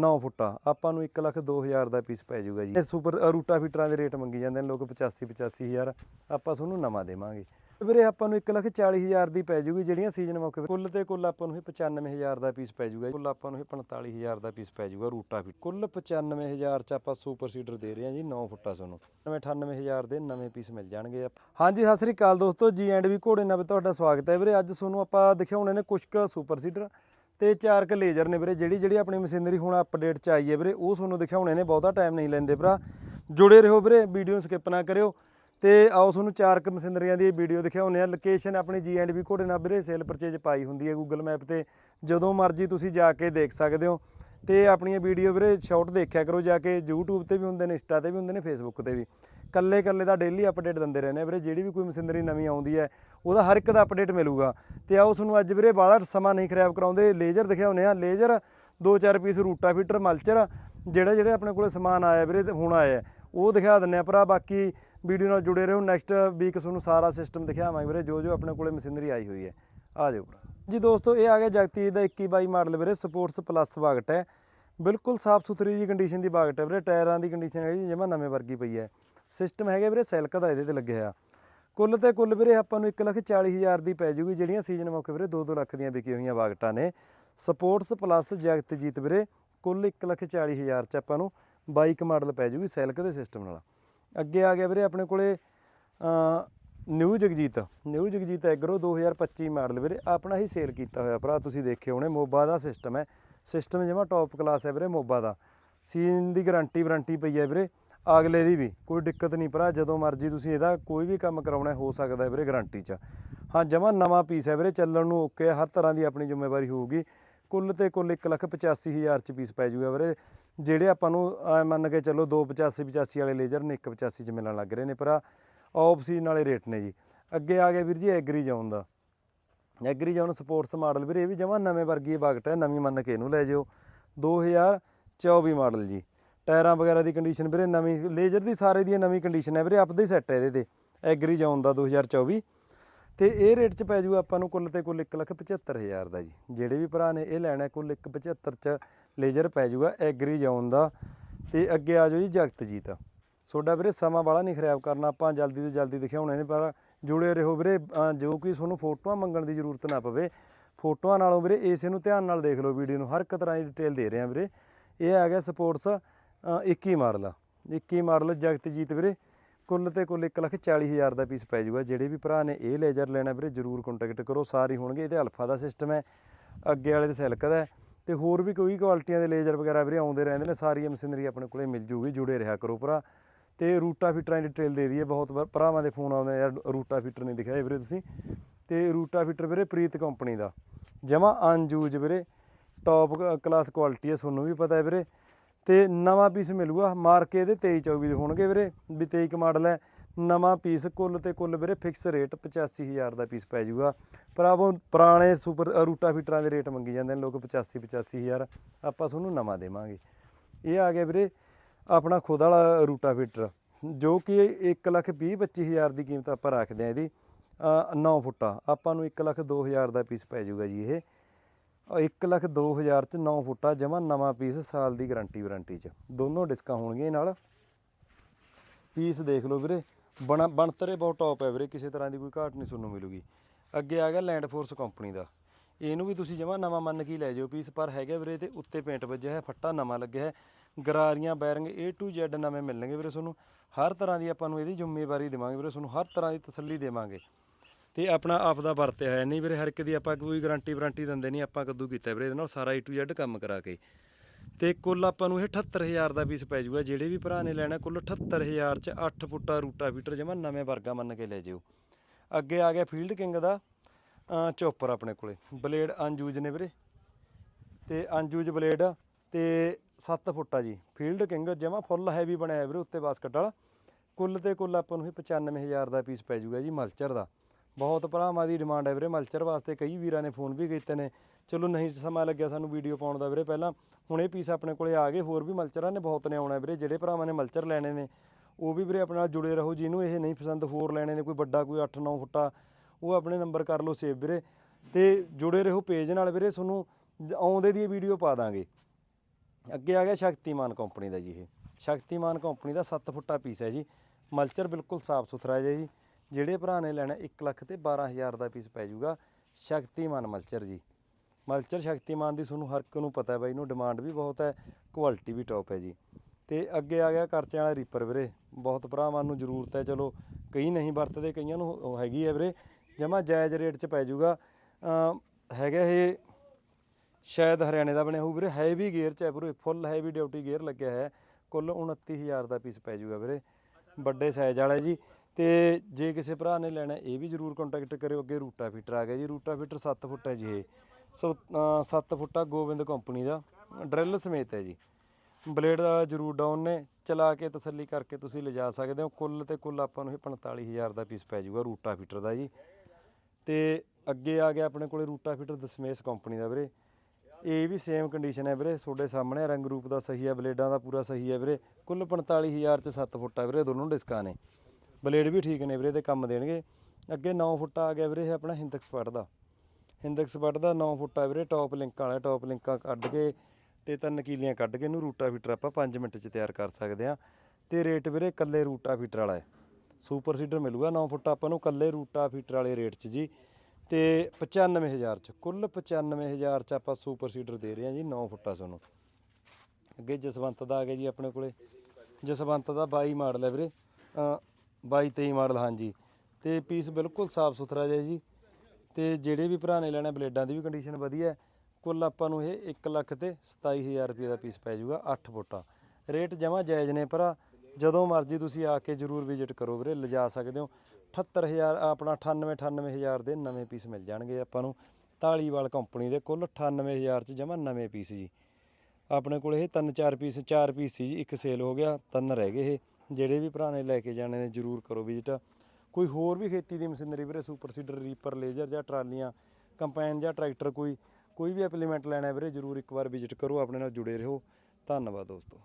9 ਫੁੱਟਾ, ਆਪਾਂ ਨੂੰ 1 ਲੱਖ 2000 ਦਾ ਪੀਸ ਪੈ ਜਾਊਗਾ ਜੀ। ਇਹ ਸੁਪਰ ਰੂਟਾ ਫੀਟਰਾਂ ਦੇ ਰੇਟ ਮੰਗੀ ਜਾਂਦੇ ਨੇ, ਲੋਕ 85 85000 ਆਪਾਂ ਤੁਹਾਨੂੰ ਨਵਾਂ ਦੇਵਾਂਗੇ। ਵੀਰੇ, ਆਪਾਂ ਨੂੰ 1 ਲੱਖ 40000 ਦੀ ਪੈ ਜਾਊਗੀ ਜਿਹੜੀਆਂ ਸੀਜ਼ਨ ਮੌਕੇ ਕੁੱਲ ਤੇ ਕੁੱਲ ਆਪਾਂ ਨੂੰ 95000 ਦਾ ਪੀਸ ਪੈ ਜਾਊਗਾ ਕੁੱਲ ਆਪਾਂ ਨੂੰ 45000 ਦਾ ਪੀਸ ਪੈ ਜਾਊਗਾ ਰੂਟਾ ਫੀਟ ਕੁੱਲ 95000 ਚ ਆਪਾਂ ਸੁਪਰ ਸੀਡਰ ਦੇ ਰਹੇ ਹਾਂ ਜੀ 9 ਫੁੱਟਾ ਤੁਹਾਨੂੰ। 98000 ਦੇ ਨਵੇਂ ਪੀਸ ਮਿਲ ਜਾਣਗੇ ਹਾਂਜੀ, ਸਤਿ ਸ੍ਰੀ ਅਕਾਲ ਦੋਸਤੋ ਜੀ ਐਂਡ ਵੀ ਘੋੜੇ ਨਾਲ ਤੁਹਾਡਾ ਸਵਾਗਤ ਹੈ ਵੀਰੇ। ਅੱਜ ਤੁਹਾਨੂੰ ਆਪਾਂ ਦਿਖਾਉਣੇ ਨੇ ਕੁਸ਼ਕ ਕੁ ਸੁਪਰ ਸੀਡਰ ਤੇ ਚਾਰ ਕ ਲੇਜ਼ਰ ਨੇ ਵੀਰੇ, ਜਿਹੜੀ ਜਿਹੜੀ ਆਪਣੀ ਮਸ਼ੀਨਰੀ ਹੁਣ ਅਪਡੇਟ ਚ ਆਈ ਹੈ ਵੀਰੇ, ਉਹ ਤੁਹਾਨੂੰ ਦਿਖਾਉਣੇ ਨੇ, ਬਹੁਤਾ ਟਾਈਮ ਨਹੀਂ ਲੈਂਦੇ ਭਰਾ। ਜੁੜੇ ਰਹੋ ਵੀਰੇ ਵੀਡੀਓ ਨੂੰ ਸਕਿਪ ਨਾ ਕਰਿਓ। ਤੇ ਆਓ ਤੁਹਾਨੂੰ ਚਾਰ ਕ ਮਸ਼ੀਨਰੀਆਂ ਦੀ ਵੀਡੀਓ ਦਿਖਾਉਣੇ ਆ ਲੋਕੇਸ਼ਨ ਆਪਣੀ ਜੀ ਐਂਡ ਬੀ ਘੋੜੇ ਨਾਲ ਵੀਰੇ ਸੇਲ ਪਰਚੇਜ ਪਾਈ ਹੁੰਦੀ ਹੈ ਗੂਗਲ ਮੈਪ ਤੇ। ਜਦੋਂ ਮਰਜ਼ੀ ਤੁਸੀਂ ਜਾ ਕੇ ਦੇਖ ਸਕਦੇ ਹੋ। ਤੇ ਆਪਣੀਆਂ ਵੀਡੀਓ ਵੀਰੇ ਸ਼ਾਰਟ ਦੇਖਿਆ ਕਰੋ ਜਾ ਕੇ। YouTube ਤੇ ਵੀ ਹੁੰਦੇ ਨੇ ਇੰਸਟਾ ਤੇ ਵੀ ਹੁੰਦੇ ਨੇ, Facebook ਤੇ ਵੀ। ਕੱਲੇ ਕੱਲੇ ਦਾ ਡੇਲੀ ਅਪਡੇਟ ਦਿੰਦੇ ਰਹਿੰਦੇ ਆ ਵੀਰੇ। ਜਿਹੜੀ ਵੀ ਕੋਈ ਮਸ਼ੀਨਰੀ ਨਵੀਂ ਆਉਂਦੀ ਹੈ ਉਹਦਾ ਹਰ ਇੱਕ ਦਾ ਅਪਡੇਟ ਮਿਲੂਗਾ। ਤੇ ਆਓ ਤੁਹਾਨੂੰ ਅੱਜ ਵੀਰੇ ਬਾਹਲਾ ਸਮਾਂ ਨਹੀਂ ਖਰਾਬ ਕਰਾਉਂਦੇ। ਲੇਜ਼ਰ ਦਿਖਾਉਨੇ ਆ ਲੇਜ਼ਰ ਦੋ ਚਾਰ ਪੀਸ ਰੂਟਾ ਫੀਟਰ ਮਲਚਰ ਜਿਹੜਾ ਜਿਹੜੇ ਆਪਣੇ ਕੋਲੇ ਸਮਾਨ ਆਇਆ ਵੀਰੇ ਹੁਣ ਆਇਆ। ਉਹ ਦਿਖਾ ਦਿੰਨੇ ਆ ਭਰਾ। ਬਾਕੀ ਵੀਡੀਓ ਨਾਲ ਜੁੜੇ ਰਹੋ। ਨੈਕਸਟ ਵੀਕ ਤੁਹਾਨੂੰ ਸਾਰਾ ਸਿਸਟਮ ਦਿਖਾਵਾਂਗੇ ਵੀਰੇ। ਜੋ ਜੋ ਆਪਣੇ ਕੋਲੇ ਮਸ਼ੀਨਰੀ ਆਈ ਹੋਈ ਹੈ। ਆ ਜਾਓ ਭਰਾ। ਜੀ ਦੋਸਤੋ, ਇਹ ਆ ਗਿਆ ਜਗਤੀ ਦਾ 21 22 ਮਾਡਲ ਵੀਰੇ। ਸਪੋਰਟਸ ਪਲੱਸ ਬਾਗਟ ਹੈ। ਬਿਲਕੁਲ ਸਾਫ਼ ਸੁਥਰੀ ਜੀ ਕੰਡੀਸ਼ਨ ਦੀ ਬਾਗਟ ਹੈ ਵੀਰੇ। ਟਾਇਰਾਂ ਦੀ ਕੰਡੀਸ਼ਨ ਜਿਹੜੀ, ਜਿਵੇਂ ਨਵੇਂ ਵਰਗੀ ਪਈ ਹੈ। ਸਿਸਟਮ ਹੈਗਾ ਵੀਰੇ ਸਿਲਕ ਦਾ ਇਹਦੇ ਤੇ ਲੱਗਿਆ ਆ ਕੁੱਲ ਤੇ ਕੁੱਲ ਵੀਰੇ ਆਪਾਂ ਨੂੰ 140000 ਦੀ ਪੈ ਜੂਗੀ ਜਿਹੜੀਆਂ ਸੀਜ਼ਨ ਮੌਕੇ ਵੀਰੇ 2-2 ਲੱਖ ਦੀਆਂ ਵਿਕੀ ਹੋਈਆਂ ਬਾਗਟਾਂ ਨੇ। ਸਪੋਰਟਸ ਪਲੱਸ ਜਗਤਜੀਤ ਵੀਰੇ ਕੁੱਲ 140000 ਚ ਆਪਾਂ ਨੂੰ ਬਾਈਕ ਮਾਡਲ ਪੈ ਜੂਗੀ ਸੈਲਕ ਦੇ ਸਿਸਟਮ ਨਾਲ। ਅੱਗੇ ਆ ਗਿਆ ਵੀਰੇ ਆਪਣੇ ਕੋਲੇ new Jagjit. New Jagjit agro 2025 model ਵੀਰੇ ਆਪਣਾ ਹੀ ਸੇਲ ਕੀਤਾ ਹੋਇਆ ਭਰਾ, ਤੁਸੀਂ ਦੇਖਿਓ ਹੁਣੇ ਮੋਬਾ ਦਾ ਸਿਸਟਮ ਹੈ। ਸਿਸਟਮ ਜਮਾ ਟੌਪ ਕਲਾਸ ਹੈ ਵੀਰੇ ਮੋਬਾ ਦਾ। ਸੀਨ ਦੀ ਗਾਰੰਟੀ ਵਾਰੰਟੀ ਪਈ ਹੈ ਵੀਰੇ। ਅਗਲੇ ਦੀ ਵੀ, ਕੋਈ ਦਿੱਕਤ ਨਹੀਂ ਭਰਾ, ਜਦੋਂ ਮਰਜ਼ੀ ਤੁਸੀਂ ਇਹਦਾ ਕੋਈ ਵੀ ਕੰਮ ਕਰਾਉਣਾ, ਹੋ ਸਕਦਾ ਹੈ ਵੀਰੇ ਗਾਰੰਟੀ 'ਚ। ਹਾਂ, ਜਮਾ ਨਵਾਂ ਪੀਸ ਹੈ ਵੀਰੇ, ਚੱਲਣ ਨੂੰ ਓਕੇ ਹਰ ਤਰ੍ਹਾਂ ਦੀ ਆਪਣੀ ਜ਼ਿੰਮੇਵਾਰੀ ਹੋਊਗੀ। ਕੁੱਲ ਤੇ ਕੁੱਲ 185000 ਚ ਪੀਸ ਪੈ ਜੂਗਾ ਵੀਰੇ। ਜਿਹੜੇ ਆਪਾਂ ਨੂੰ ਮੰਨ ਕੇ ਚੱਲੋ 285 85 ਵਾਲੇ ਲੇਜ਼ਰ ਨੇ 185 ਚ ਮਿਲਣ ਲੱਗ ਰਹੇ ਨੇ ਭਰਾ। ਆਫ ਸੀਜ਼ਨ ਵਾਲੇ ਰੇਟ ਨੇ ਜੀ। ਅੱਗੇ ਆ ਗਿਆ ਵੀਰ ਜੀ ਐਗਰੀ ਜਾਉਨ ਦਾ। ਐਗਰੀ ਜਾਉਨ ਸਪੋਰਟਸ ਮਾਡਲ ਵੀਰੇ, ਇਹ ਵੀ ਜਮਾ ਨਵੇਂ ਵਰਗੀ ਬਾਗਟ ਹੈ, ਨਵੀਂ ਮੰਨ ਕੇ ਇਹਨੂੰ ਲੈ ਜਿਓ। 2024 ਮਾਡਲ ਜੀ। ਟਾਇਰਾਂ ਵਗੈਰਾ ਦੀ ਕੰਡੀਸ਼ਨ ਵੀਰੇ ਨਵੀਂ ਲੇਜ਼ਰ ਦੀ ਸਾਰੇ ਦੀ ਨਵੀਂ ਕੰਡੀਸ਼ਨ ਹੈ ਵੀਰੇ ਆਪਦੇ ਸੈੱਟ ਹੈ ਇਹਦੇ ਤੇ ਐਗਰੀ ਜਾਉਨ ਦਾ 2024 ਤੇ ਇਹ ਰੇਟ ਚ ਪੈ ਜੂਗਾ ਆਪਾਂ ਨੂੰ ਕੁੱਲ ਤੇ ਕੁੱਲ 175000 ਦਾ ਜੀ। ਜਿਹੜੇ ਵੀ ਭਰਾ ਨੇ ਇਹ ਲੈਣਾ ਹੈ, ਕੁੱਲ 175 ਚ ਲੇਜ਼ਰ ਪੈ ਜੂਗਾ ਐਗਰੀ ਜਾਉਨ ਦਾ। ਤੇ ਅੱਗੇ ਆ ਜਾਓ ਜੀ ਜਗਤਜੀਤ। ਤੁਹਾਡਾ ਵੀਰੇ ਸਮਾਂ ਵਾਲਾ ਨਹੀਂ ਖਰਾਬ ਕਰਨਾ ਆਪਾਂ ਜਲਦੀ ਤੋਂ ਜਲਦੀ ਦਿਖਾਉਣੇ ਨੇ ਪਰ ਜੁੜੇ ਰਹੋ ਵੀਰੇ ਜੋ ਕਿ ਤੁਹਾਨੂੰ ਫੋਟੋਆਂ ਮੰਗਣ ਦੀ ਜ਼ਰੂਰਤ ਨਾ ਪਵੇ ਫੋਟੋਆਂ ਨਾਲੋਂ ਵੀਰੇ ਇਸੇ ਨੂੰ ਧਿਆਨ ਨਾਲ ਦੇਖ ਲਓ ਵੀਡੀਓ ਨੂੰ ਹਰ ਇੱਕ ਤਰ੍ਹਾਂ ਦੀ ਡਿਟੇਲ ਦੇ ਰਹੇ ਆ ਵੀਰੇ। ਇਹ ਆ ਗਿਆ ਸਪੋਰਟਸ 21 ਮਾਡਲ 21 ਮਾਡਲ ਜਗਤਜੀਤ ਵੀਰੇ, ਕੁੱਲ ਤੇ ਕੁੱਲ 140000 ਦਾ ਪੀਸ ਪੈ ਜਾਊਗਾ ਜਿਹੜੇ ਵੀ ਭਰਾ ਨੇ ਇਹ ਲੇਜ਼ਰ ਲੈਣਾ ਵੀਰੇ, ਜਰੂਰ ਕੰਟੈਕਟ ਕਰੋ। ਸਾਰੇ ਹੋਣਗੇ, ਇਹਦੇ ਅਲਫਾ ਦਾ ਸਿਸਟਮ ਹੈ, ਅੱਗੇ ਵਾਲੇ ਤੇ ਸਿਲਕ ਦਾ ਹੈ। ਤੇ ਹੋਰ ਵੀ ਕੋਈ ਕੁਆਲਟੀਆਂ ਦੇ ਲੇਜ਼ਰ ਵਗੈਰਾ ਵੀਰੇ ਆਉਂਦੇ ਰਹਿੰਦੇ ਨੇ, ਸਾਰੀ ਮਸ਼ੀਨਰੀ ਆਪਣੇ ਕੋਲੇ ਮਿਲ ਜੂਗੀ, ਜੁੜੇ ਰਿਹਾ ਕਰੋ ਭਰਾ। ਤੇ ਰੂਟਾ ਫੀਟਰਾਂ ਦੀ ਡਿਟੇਲ ਦੇ ਦਈਏ, ਬਹੁਤ ਵਾਰ ਭਰਾਵਾਂ ਦੇ ਫੋਨ ਆਉਂਦੇ ਯਾਰ ਰੂਟਾ ਫੀਟਰ ਨਹੀਂ ਦਿਖਾਏ ਵੀਰੇ ਤੁਸੀਂ। ਤੇ ਰੂਟਾ ਫੀਟਰ ਵੀਰੇ ਪ੍ਰੀਤ ਕੰਪਨੀ ਦਾ। ਜਮਾ ਅਨਜੂਜ ਵੀਰੇ ਟੌਪ ਕਲਾਸ ਕੁਆਲਿਟੀ ਹੈ, ਤੁਹਾਨੂੰ ਵੀ ਪਤਾ ਹੈ ਵੀਰੇ। ਤੇ ਨਵਾਂ ਪੀਸ ਮਿਲੂਗਾ ਮਾਰ ਕੇ ਇਹਦੇ 23 24 ਦੇ ਹੋਣਗੇ ਵੀਰੇ। ਵੀ 23 ਕ ਮਾਡਲ ਹੈ, ਨਵਾਂ ਪੀਸ ਕੁੱਲ ਤੇ ਕੁੱਲ ਵੀਰੇ ਫਿਕਸ ਰੇਟ 85000 ਦਾ ਪੀਸ ਪੈ ਜਾਊਗਾ। ਪਰ ਆਪੋ ਪੁਰਾਣੇ ਸੁਪਰ ਰੂਟਾ ਫੀਟਰਾਂ ਦੇ ਰੇਟ ਮੰਗੀ ਜਾਂਦੇ ਨੇ ਲੋਕ 85 85000 ਆਪਾਂ ਤੁਹਾਨੂੰ ਨਵਾਂ ਦੇਵਾਂਗੇ। ਇਹ ਆ ਗਿਆ ਵੀਰੇ ਆਪਣਾ ਖੁਦ ਵਾਲਾ ਰੂਟਾ ਫੀਟਰ, ਜੋ ਕਿ 1 ਲੱਖ 20 25000 ਦੀ ਕੀਮਤ ਆਪਾਂ ਰੱਖਦੇ ਆ ਇਹਦੀ। 9 ਫੁੱਟਾ, ਆਪਾਂ ਨੂੰ 1 ਲੱਖ 2000 ਦਾ ਪੀਸ ਪੈ ਜਾਊਗਾ ਜੀ ਇਹ। 1 ਲੱਖ 2000 ਚ 9 ਫੁੱਟਾ ਜਮਾ ਨਵਾਂ ਪੀਸ ਸਾਲ ਦੀ ਗਾਰੰਟੀ ਵਾਰੰਟੀ ਚ। ਦੋਨੋਂ ਡਿਸਕਾਂ ਹੋਣਗੀਆਂ ਇਹ ਨਾਲ। ਪੀਸ ਦੇਖ ਲਓ ਵੀਰੇ। ਬਣ ਬਣਤਰੇ ਬਹੁਤ ਟੌਪ ਹੈ ਵੀਰੇ। ਕਿਸੇ ਤਰ੍ਹਾਂ ਦੀ ਕੋਈ ਘਾਟ ਨਹੀਂ ਤੁਹਾਨੂੰ ਮਿਲੂਗੀ। ਅੱਗੇ ਆ ਗਿਆ ਲੈਂਡ ਫੋਰਸ ਕੰਪਨੀ ਦਾ। ਇਹਨੂੰ ਵੀ ਤੁਸੀਂ ਜਮਾ ਨਵਾਂ ਮੰਨ ਕੇ ਲੈ ਜਾਓ ਪੀਸ ਪਰ ਹੈਗਾ ਵੀਰੇ ਤੇ ਉੱਤੇ ਪੇਂਟ ਵੱਜਿਆ ਹੈ, ਫੱਟਾ ਨਵਾਂ ਲੱਗਿਆ ਹੈ। ਗਰਾਰੀਆਂ ਬੈਰਿੰਗ A to Z ਨਵੇਂ ਮਿਲਣਗੇ ਵੀਰੇ ਤੁਹਾਨੂੰ। ਹਰ ਤਰ੍ਹਾਂ ਦੀ ਆਪਾਂ ਨੂੰ ਇਹਦੀ ਜ਼ਿੰਮੇਵਾਰੀ ਦੇਵਾਂਗੇ ਵੀਰੇ, ਤੁਹਾਨੂੰ ਹਰ ਤਰ੍ਹਾਂ ਦੀ ਤਸੱਲੀ ਦੇਵਾਂਗੇ। ਤੇ ਆਪਣਾ ਆਪ ਦਾ ਵਰਤਿਆ ਹੋਇਆ ਨਹੀਂ ਵੀਰੇ, ਹਰ ਇੱਕ ਦੀ ਆਪਾਂ ਕੋਈ ਗਾਰੰਟੀ ਵਾਰੰਟੀ ਦਿੰਦੇ ਨਹੀਂ, ਆਪਾਂ ਕਦੋਂ ਕੀਤਾ ਵੀਰੇ ਇਹਦੇ ਨਾਲ ਸਾਰਾ A to Z ਕੰਮ ਕਰਾ ਕੇ। ਤੇ ਕੁੱਲ ਆਪਾਂ ਨੂੰ ਇਹ 78000 ਦਾ ਪੀਸ ਪੈ ਜਾਊਗਾ। ਜਿਹੜੇ ਵੀ ਭਰਾ ਨੇ ਲੈਣਾ, ਕੁੱਲ 78000 ਚ 8 ਫੁੱਟਾ ਰੂਟਾ ਫੀਟਰ ਜਮਾ ਨਵੇਂ ਵਰਗਾ ਮੰਨ ਕੇ ਲੈ ਜਿਓ ਅੱਗੇ ਆ ਗਿਆ ਫੀਲਡ ਕਿੰਗ ਦਾ ਚੋਪਰ ਆਪਣੇ ਕੋਲੇ। ਬਲੇਡ ਅਨਯੂਜ ਨੇ ਵੀਰੇ। ਤੇ ਅਨਯੂਜ ਬਲੇਡ ਤੇ 7 ਫੁੱਟਾ ਜੀ। ਫੀਲਡ ਕਿੰਗ ਜਮਾ ਫੁੱਲ ਹੈਵੀ ਬਣਿਆ ਵੀਰੇ ਉੱਤੇ ਬਾਸਕਟ ਵਾਲਾ। ਕੁੱਲ ਤੇ ਕੁੱਲ ਆਪਾਂ ਨੂੰ ਇਹ 95000 ਦਾ ਪੀਸ ਪੈ ਜਾਊਗਾ ਜੀ, ਮਲਚਰ ਦਾ। ਬਹੁਤ ਭਰਾਵਾਂ ਦੀ ਡਿਮਾਂਡ ਹੈ ਵੀਰੇ, ਮਲਚਰ ਵਾਸਤੇ ਕਈ ਵੀਰਾਂ ਨੇ ਫੋਨ ਵੀ ਕੀਤੇ ਨੇ। ਚਲੋ ਨਹੀਂ ਸਮਾਂ ਲੱਗਿਆ ਸਾਨੂੰ ਵੀਡੀਓ ਪਾਉਣ ਦਾ ਵੀਰੇ ਪਹਿਲਾਂ। ਹੁਣ ਇਹ ਪੀਸ ਆਪਣੇ ਕੋਲੇ ਆ ਗਏ, ਹੋਰ ਵੀ ਮਲਚਰਾਂ ਨੇ ਬਹੁਤ ਨੇ ਆਉਣਾ ਵੀਰੇ, ਜਿਹੜੇ ਭਰਾਵਾਂ ਨੇ ਮਲਚਰ ਲੈਣੇ ਨੇ। ਉਹ ਵੀ ਵੀਰੇ ਆਪਣੇ ਨਾਲ ਜੁੜੇ ਰਹੋ, ਜਿਹਨੂੰ ਇਹ ਨਹੀਂ ਪਸੰਦ ਹੋਰ ਲੈਣੇ ਨੇ, ਕੋਈ ਵੱਡਾ, ਕੋਈ 8-9 ਫੁੱਟਾ, ਉਹ ਆਪਣੇ ਨੰਬਰ ਕਰ ਲਓ ਸੇਵ ਵੀਰੇ। ਤੇ ਜੁੜੇ ਰਹੋ ਪੇਜ ਨਾਲ ਵੀਰੇ, ਤੁਹਾਨੂੰ ਆਉਂਦੇ ਦੀ ਵੀਡੀਓ ਪਾ ਦਾਂਗੇ। ਅੱਗੇ ਆ ਗਿਆ ਸ਼ਕਤੀਮਾਨ ਕੰਪਨੀ ਦਾ ਜੀ ਇਹ। ਸ਼ਕਤੀਮਾਨ ਕੰਪਨੀ ਦਾ 7 ਫੁੱਟਾ ਪੀਸ ਹੈ ਜੀ। ਮਲਚਰ ਬਿਲਕੁਲ ਸਾਫ਼ ਸੁਥਰਾ ਹੈ ਜੀ। ਜਿਹੜੇ ਭਰਾ ਨੇ ਲੈਣਾ 1 ਲੱਖ ਤੇ 12000 ਦਾ ਪੀਸ ਪੈ ਜਾਊਗਾ, ਸ਼ਕਤੀਮਾਨ ਮਲਚਰ ਜੀ। ਮਲਚਰ ਸ਼ਕਤੀਮਾਨ ਦੀ ਤੁਹਾਨੂੰ ਹਰ ਇੱਕ ਨੂੰ ਪਤਾ ਹੈ ਬਾਈ ਨੂੰ ਡਿਮਾਂਡ ਵੀ ਬਹੁਤ ਹੈ ਕੁਆਲਿਟੀ ਵੀ ਟੌਪ ਹੈ ਜੀ। ਤੇ ਅੱਗੇ ਆ ਗਿਆ ਕਰਚੇ ਵਾਲਾ ਰੀਪਰ ਵੀਰੇ, ਬਹੁਤ ਭਰਾਵਾਂ ਨੂੰ ਜ਼ਰੂਰਤ ਹੈ, ਚਲੋ ਕਈ ਨਹੀਂ ਵਰਤਦੇ, ਕਈਆਂ ਨੂੰ ਹੈਗੀ ਹੈ ਵੀਰੇ, ਜਮਾ ਜਾਇਜ਼ ਰੇਟ 'ਚ ਪੈ ਜਾਊਗਾ। ਹੈਗਾ ਇਹ, ਸ਼ਾਇਦ ਹਰਿਆਣੇ ਦਾ ਬਣਿਆ ਹੋਊ ਵੀਰੇ ਹੈਵੀ ਗੇਅਰ ਚ ਹੈ ਵੀਰੇ ਫੁੱਲ ਹੈਵੀ ਡਿਊਟੀ ਗੇਅਰ ਲੱਗਿਆ ਹੈ, ਕੁੱਲ 29000 ਦਾ ਪੀਸ ਪੈ ਜਾਊਗਾ ਵੀਰੇ, ਵੱਡੇ ਸਾਈਜ਼ ਵਾਲਾ ਜੀ। ਤੇ ਜੇ ਕਿਸੇ ਭਰਾ ਨੇ ਲੈਣਾ, ਇਹ ਵੀ ਜਰੂਰ ਕੰਟੈਕਟ ਕਰਿਓ, ਅੱਗੇ ਰੂਟਾ ਫੀਟਰ ਆ ਗਿਆ ਜੀ। ਰੂਟਾ ਫੀਟਰ 7 ਫੁੱਟ ਹੈ ਜੀ ਇਹ। ਸੋ 7 ਫੁੱਟਾ ਗੋਬਿੰਦ ਕੰਪਨੀ ਦਾ। ਡਰਿਲ ਸਮੇਤ ਹੈ ਜੀ। ਬਲੇਡ ਜਰੂਰ ਡਾਊਨ ਨੇ। ਚਲਾ ਕੇ ਤਸੱਲੀ ਕਰਕੇ ਤੁਸੀਂ ਲਿਜਾ ਸਕਦੇ ਹੋ। ਕੁੱਲ ਤੇ ਕੁੱਲ ਆਪਾਂ ਨੂੰ ਇਹ 45000 ਦਾ ਪੀਸ ਪੈ ਜਾਊਗਾ ਰੂਟਾ ਫੀਟਰ ਦਾ ਜੀ। ਤੇ ਅੱਗੇ ਆ ਗਿਆ ਆਪਣੇ ਕੋਲੇ ਰੂਟਾ ਫੀਟਰ ਦਸਮੇਸ਼ ਕੰਪਨੀ ਦਾ ਵੀਰੇ। ਇਹ ਵੀ ਸੇਮ ਕੰਡੀਸ਼ਨ ਹੈ ਵੀਰੇ। ਤੁਹਾਡੇ ਸਾਹਮਣੇ ਰੰਗ ਰੂਪ ਦਾ ਸਹੀ ਹੈ ਬਲੇਡਾਂ ਦਾ ਪੂਰਾ ਸਹੀ ਹੈ ਵੀਰੇ। ਕੁੱਲ 45000 ਚ 7 ਫੁੱਟ ਆ ਵੀਰੇ, ਦੋਨੋਂ ਡਿਸਕਾਂ ਨੇ। ਬਲੇਡ ਵੀ ਠੀਕ ਨੇ ਵੀਰੇ, ਤੇ ਕੰਮ ਦੇਣਗੇ। ਅੱਗੇ 9 ਫੁੱਟ ਆ ਗਿਆ ਵੀਰੇ ਇਹ ਆਪਣਾ ਹਿੰਦਕ ਸਪਾਟ ਦਾ। ਹਿੰਦਕ ਸਪਾਟ ਦਾ 9 ਫੁੱਟ ਆ ਵੀਰੇ, ਟੌਪ ਲਿੰਕ ਵਾਲਾ, ਟੌਪ ਲਿੰਕਾਂ ਕੱਢ ਕੇ ਤੇ ਤਾਂ ਨਕੀਲੀਆਂ ਕੱਢ ਕੇ ਇਹਨੂੰ ਰੂਟਾ ਫੀਟਰ ਆਪਾਂ 5 ਮਿੰਟ ਚ ਤਿਆਰ ਕਰ ਸਕਦੇ ਆ ਤੇ ਰੇਟ ਵੀਰੇ ਇਕੱਲੇ ਰੂਟਾ ਫੀਟਰ ਵਾਲਾ ਹੈ। ਸੁਪਰ ਸੀਡਰ ਮਿਲੂਗਾ 9 ਫੁੱਟ ਆਪਾਂ ਨੂੰ ਇਕੱਲੇ ਰੂਟਾ ਫੀਟਰ ਵਾਲੇ ਰੇਟ 'ਚ ਜੀ। ਤੇ 95000 ਚ, ਕੁੱਲ 95000 ਚ ਆਪਾਂ ਸੁਪਰ ਸੀਡਰ ਦੇ ਰਹੇ ਹਾਂ ਜੀ 9 ਫੁੱਟਾ ਤੁਹਾਨੂੰ ਅੱਗੇ ਜਸਵੰਤ ਦਾ ਆ ਗਿਆ ਜੀ ਆਪਣੇ ਕੋਲੇ। ਜਸਵੰਤ ਦਾ 22 ਮਾਡਲ ਹੈ ਵੀਰੇ। 22 23 ਮਾਡਲ, ਹਾਂਜੀ। ਤੇ ਪੀਸ ਬਿਲਕੁਲ ਸਾਫ਼ ਸੁਥਰਾ ਜਿਹਾ ਜੀ। ਤੇ ਜਿਹੜੇ ਵੀ ਭਰਾ ਨੇ ਲੈਣਾ, ਬਲੇਡਾਂ ਦੀ ਵੀ ਕੰਡੀਸ਼ਨ ਵਧੀਆ ਕੁੱਲ ਆਪਾਂ ਨੂੰ ਇਹ 1 ਲੱਖ ਤੇ 27000 ਰੁਪਏ ਦਾ ਪੀਸ ਪੈ ਜਾਊਗਾ 8 ਫੁੱਟਾ। ਰੇਟ ਜਮਾ ਜਾਇਜ਼ ਨੇ ਭਰਾ। ਜਦੋਂ ਮਰਜ਼ੀ ਤੁਸੀਂ ਆ ਕੇ ਜਰੂਰ ਵਿਜ਼ਿਟ ਕਰੋ ਵੀਰੇ, ਲਿਜਾ ਸਕਦੇ ਹੋ। 78000 ਆਪਣਾ 98 98000 ਦੇ ਨਵੇਂ ਪੀਸ ਮਿਲ ਜਾਣਗੇ ਆਪਾਂ ਨੂੰ। ਢਾਲੀਵਾਲ ਕੰਪਨੀ ਦੇ ਕੁੱਲ 98000 ਚ ਜਮਾ ਨਵੇਂ ਪੀਸ ਜੀ। ਆਪਣੇ ਕੋਲ ਇਹ ਤਿੰਨ ਚਾਰ ਪੀਸ ਚਾਰ ਪੀਸ ਸੀ ਜੀ, ਇੱਕ ਸੇਲ ਹੋ ਗਿਆ, ਤਿੰਨ ਰਹਿ ਗਏ ਇਹ। ਜਿਹੜੇ ਵੀ ਭਰਾ ਨੇ ਲੈ ਕੇ ਜਾਣੇ ਨੇ, ਜਰੂਰ ਕਰੋ ਵਿਜ਼ਿਟ ਕੋਈ ਹੋਰ ਵੀ ਖੇਤੀ ਦੀ ਮਸ਼ੀਨਰੀ ਵੀਰੇ ਸੁਪਰ ਸੀਡਰ ਰੀਪਰ ਲੇਜ਼ਰ ਜਾਂ ਟਰਾਲੀਆਂ ਕੰਪੈਨ ਜਾਂ ਟਰੈਕਟਰ ਕੋਈ ਕੋਈ ਵੀ ਐਪਲੀਮੈਂਟ ਲੈਣਾ ਵੀਰੇ, ਜਰੂਰ ਇੱਕ ਵਾਰ ਵਿਜ਼ਿਟ ਕਰੋ, ਆਪਣੇ ਨਾਲ ਜੁੜੇ ਰਹੋ। ਧੰਨਵਾਦ ਦੋਸਤੋ।